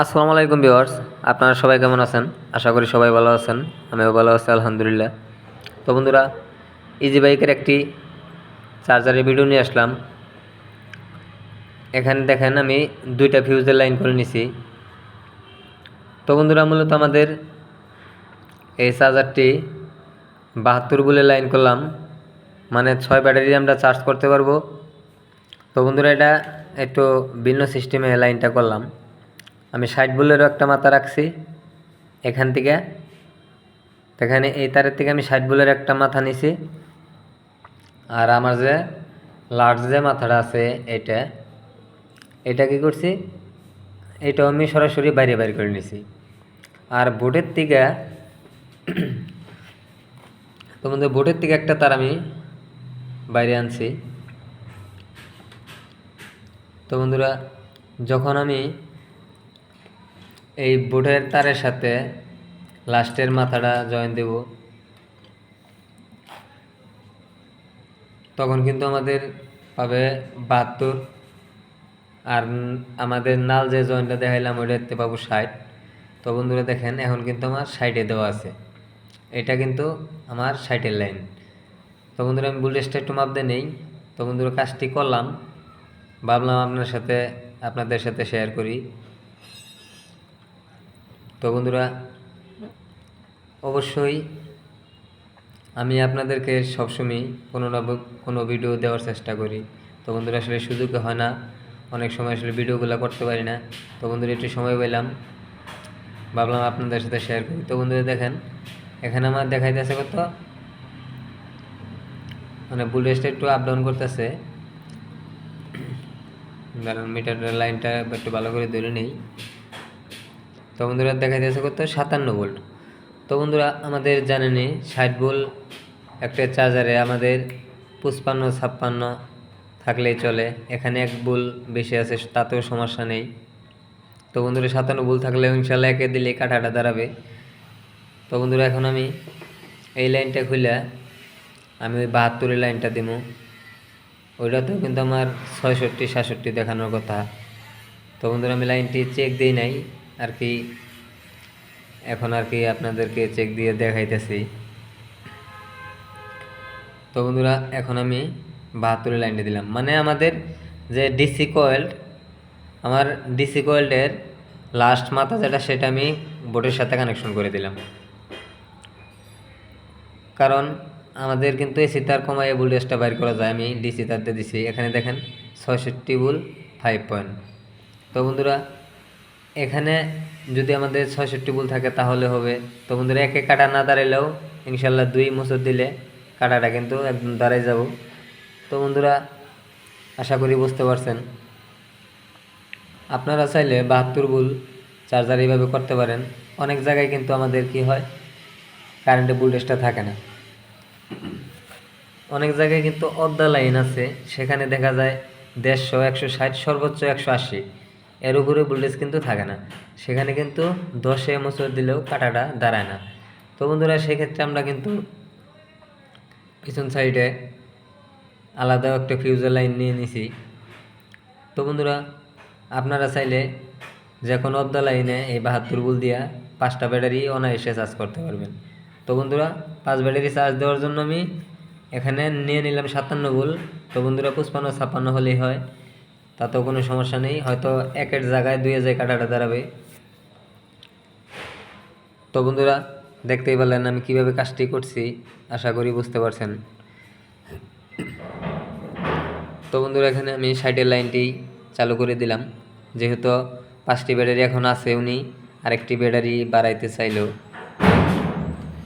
আসসালামু আলাইকুম ভিউয়ার্স, আপনারা সবাই কেমন আছেন? আশা করি সবাই ভালো আছেন, আমিও ভালো আছি, আলহামদুলিল্লাহ। তো বন্ধুরা ইজি বাইকের একটি চার্জারের ভিডিও নিয়ে আসলাম। এখানে দেখেন আমি দুইটা ফিউজের লাইন করে নিছি। তো বন্ধুরা, মূলত আমাদের এই চার্জারটি বাহাত্তর বলে লাইন করলাম মানে ছয় ব্যাটারি আমরা চার্জ করতে পারব। তো বন্ধুরা, এটা একটু ভিন্ন সিস্টেমে লাইনটা করলাম। আমি ষাট বুলেরও একটা মাথা রাখছি এখান থেকে। এখানে এই তারের থেকে আমি ষাট বুলের একটা মাথা নিছি। আর আমার যে লার্জ যে মাথাটা আছে এটা এটা কি করছি? এটাও আমি সরাসরি বাইরে বাইরে করে নিছি। আর বোর্ডের থেকে তোমাদের বোর্ডের থেকে একটা তার আমি বাইরে আনছি। তো বন্ধুরা, যখন আমি এই বোর্ডের তারের সাথে লাস্টের মাথাটা জয়েন দেব। তখন কিন্তু আমাদের পাবে বাহাত্তর। আর আমাদের নাল যে জয়েন্টটা দেখাইলাম, ওইটা দেখতে পাবো ষাট। তো বন্ধুরা দেখেন, এখন কিন্তু আমার সাইডে দেওয়া আছে। এটা কিন্তু আমার সাইটের লাইন। তো বন্ধুরা, আমি বুলেটটা একটু মাপতে নেই। তো বন্ধুরা, কাজটি করলাম। ভাবলাম আপনার সাথে, আপনাদের সাথে শেয়ার করি। তো বন্ধুরা, অবশ্যই আমি আপনাদেরকে সবসময় কোনো না কোনো ভিডিও দেওয়ার চেষ্টা করি। তো বন্ধুরা, আসলে সুযোগ হয় না। অনেক সময় আসলে ভিডিওগুলো করতে পারি না। তো বন্ধুরা, একটু সময় পেলাম। ভাবলাম আপনাদের সাথে শেয়ার করি। তো বন্ধুরা, দেখেন, এখানে আমার দেখাইতেছে কত? মানে বুলেটটা একটু আপ ডাউন করতেছে। কারণ মিটারের লাইনটা একটু ভালো করে ধরে নেই। তো বন্ধুরা দেখা যাচ্ছে কত সাতান্ন ভোল্ট তো বন্ধুরা আমাদের জানেনই ষাট ভোল্ট একটা চার্জারে আমাদের পঁচপান্ন, ছাপ্পান্ন থাকলেই চলে। এখানে এক বুল বেশি আছে, তাতেও সমস্যা নেই। তো বন্ধুরা সাতান্ন ভুল থাকলে ইনশাল্লাহ একে দিলে কাঠাটা দাঁড়াবে। তো বন্ধুরা এখন আমি এই লাইনটা খুলে আমি ওই বাহাত্তরের লাইনটা দিব ওইটাতেও কিন্তু আমার ছয়ষট্টি, সাতষট্টি দেখানোর কথা। তো বন্ধুরা আমি লাইনটি চেক দিই নাই। আর কি এখন আর কি আপনাদেরকে চেক দিয়ে দেখাইতেছি। তো বন্ধুরা, এখন আমি বাহাত্তরের লাইনটা দিলাম। মানে আমাদের যে ডিসি কয়েল্ড আমার ডিসি কয়েল্ডের লাস্ট মাথা যেটা, সেটা আমি বোর্ডের সাথে কানেকশন করে দিলাম। কারণ আমাদের কিন্তু এসি তার কমাইয়ে ভোল্টেজটা বাইর করা যায়, আমি ডিসি তারতে দিছি। এখানে দেখেন, ছয়ষট্টি ভুল ফাইভ পয়েন্ট তো বন্ধুরা এখানে যদি আমাদের ছয়ষট্টি ভুল থাকে তাহলে হবে। তো বন্ধুরা, একে কাটা না দাঁড়াইলেও ইনশাল্লাহ দুই বছর দিলে কাটাটা কিন্তু একদম দাঁড়াই যাব। তো বন্ধুরা, আশা করি বুঝতে পারছেন। আপনারা চাইলে বাহাত্তর বুল চার্জার এইভাবে করতে পারেন। অনেক জায়গায় কিন্তু আমাদের কি হয়, কারেন্টের ভোল্টেজটা থাকে না। অনেক জায়গায় কিন্তু অর্ধা লাইন আছে, সেখানে দেখা যায় দেড়শো, একশো ষাট, সর্বোচ্চ একশো আশি। এর উপরে ভোল্টেজ কিন্তু থাকে না। সেখানে কিন্তু দশে বছর দিলেও কাটাটা দাঁড়ায় না। তো বন্ধুরা, সেক্ষেত্রে আমরা কিন্তু পিছন সাইডে আলাদা একটা ফিউজার লাইন নিয়ে নিছি। তো বন্ধুরা, আপনারা চাইলে যে কোনো অর্ধা লাইনে এই বাহাত্তর বুল দিয়া পাঁচটা ব্যাটারি অনায়াসে চার্জ করতে পারবেন। তো বন্ধুরা, পাঁচ ব্যাটারি চার্জ দেওয়ার জন্য আমি এখানে নিয়ে নিলাম সাতান্ন বুল তো বন্ধুরা, পঁচপান্ন, ছাপ্পান্ন হলেই হয়। তাতেও কোনো সমস্যা নেই। হয়তো একের জায়গায় দুই জায়গায় কাটাটা দাঁড়াবে। তো বন্ধুরা, দেখতেই পারলেন আমি কীভাবে কাজটি করছি, আশা করি বুঝতে পারছেন। তো বন্ধুরা, এখানে আমি সাইডের লাইনটি চালু করে দিলাম। যেহেতু পাঁচটি ব্যাটারি এখন আছে উনি, আরেকটি ব্যাটারি বাড়াইতে চাইলো।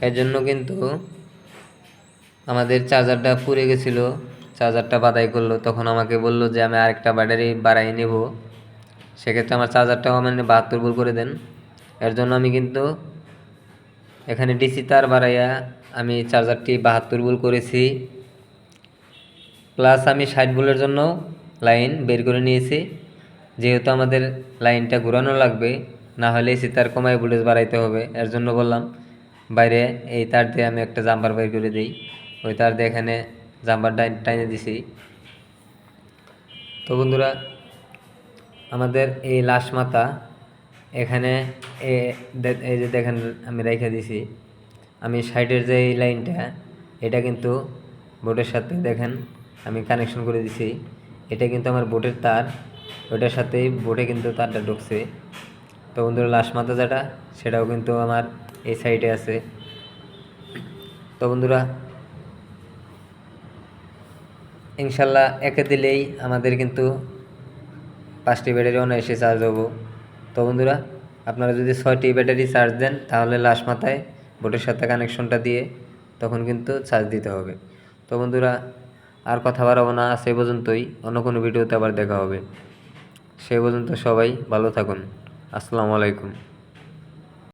এর জন্য কিন্তু আমাদের চার্জারটা পুড়ে গেছিল। চার্জারটা বাদাই করল, তখন আমাকে বলল যে আমি আরেকটা ব্যাটারি বাড়াই নেব। সেক্ষেত্রে আমার চার্জারটাও মানে বাহাত্তর ভুল করে দেন। এর জন্য আমি কিন্তু এখানে ডিসি তার বাড়াইয়া আমি চার্জারটি বাহাত্তর ভুল করেছি। প্লাস আমি ষাট ভুলের জন্য লাইন বের করে নিয়েছি। যেহেতু আমাদের লাইনটা ঘোরানো লাগবে, না হলে এসি তার কমায় ভোল্টেজ বাড়াইতে হবে। এর জন্য বললাম, বাইরে এই তার দিয়ে আমি একটা জাম্পার বের করে দিই। ওই তার দিয়ে এখানে জাম্পার টাইনে দিছি। তো বন্ধুরা, আমাদের এই লাশ মাথা এখানে এই যে দেখেন, আমি রেখে দিছি। আমি সাইডের যে এই লাইনটা, এটা কিন্তু বোর্ডের সাথে দেখেন, আমি কানেকশন করে দিছি। এটা কিন্তু আমার বোর্ডের তার, ওটার সাথেই বোর্ডে কিন্তু তারটা ঢুকছে। তো বন্ধুরা, লাশ মাথা যেটা, সেটাও কিন্তু আমার এই সাইডে আছে। তো বন্ধুরা ইনশাল্লাহ একে দিলেই আমাদের কিন্তু পাঁচটি ব্যাটারি অনায়াসে চার্জ হব। তো বন্ধুরা, আপনারা যদি ছয়টি ব্যাটারি চার্জ দেন, তাহলে লাশ মাথায় বোটের সাথে কানেকশনটা দিয়ে তখন কিন্তু চার্জ দিতে হবে। তো বন্ধুরা, আর কথা বাড়াবো না সেই পর্যন্তই। অন্য কোনো ভিডিওতে আবার দেখা হবে। সেই পর্যন্ত সবাই ভালো থাকুন। আসসালামু আলাইকুম।